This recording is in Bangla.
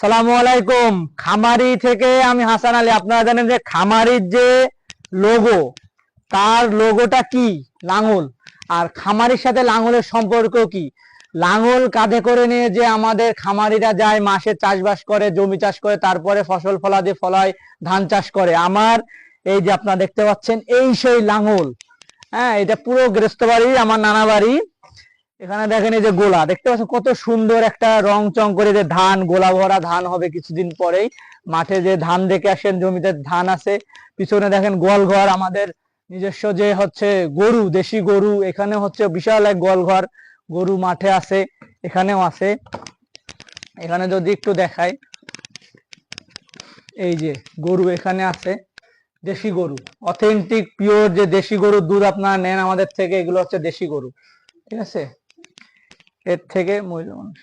সালামু আলাইকুম। খামারি থেকে আমি হাসান আলী, আপনারা জানেন যে খামারির যে লোগো তার লোগোটা কি? লাঙল। আর খামারির সাথে লাঙলের সম্পর্ক কি? লাঙল কাঁধে করে নিয়ে যে আমাদের খামারিরা যায়, মাসে চাষবাস করে, জমি চাষ করে, তারপরে ফসল ফলাদি ফলায়, ধান চাষ করে। আমার এই যে আপনারা দেখতে পাচ্ছেন, এই সেই লাঙল। হ্যাঁ এটা পুরো গৃহস্থ বাড়ি আমার নানা বাড়ি এখানে দেখেন এই যে গোলা, দেখতে পাচ্ছেন কত সুন্দর একটা রং চং করে যে ধান, গোলা ভরা ধান হবে কিছুদিন পরেই। মাঠে যে ধান দেখে আসেন, জমিতে ধান আছে। পিছনে দেখেন গোয়াল ঘর আমাদের নিজস্ব যে হচ্ছে গরু, দেশি গরু, এখানে হচ্ছে বিশাল এক গোয়াল ঘর গরু মাঠে আছে, এখানেও আছে। এখানে যদি একটু দেখাই, এই যে গরু এখানে আছে, দেশি গরু অথেন্টিক পিওর যে দেশি গরুর দুধ আপনারা নেন আমাদের থেকে, এগুলো হচ্ছে দেশি গরু। ঠিক আছে? এর থেকে মহিলা মানুষ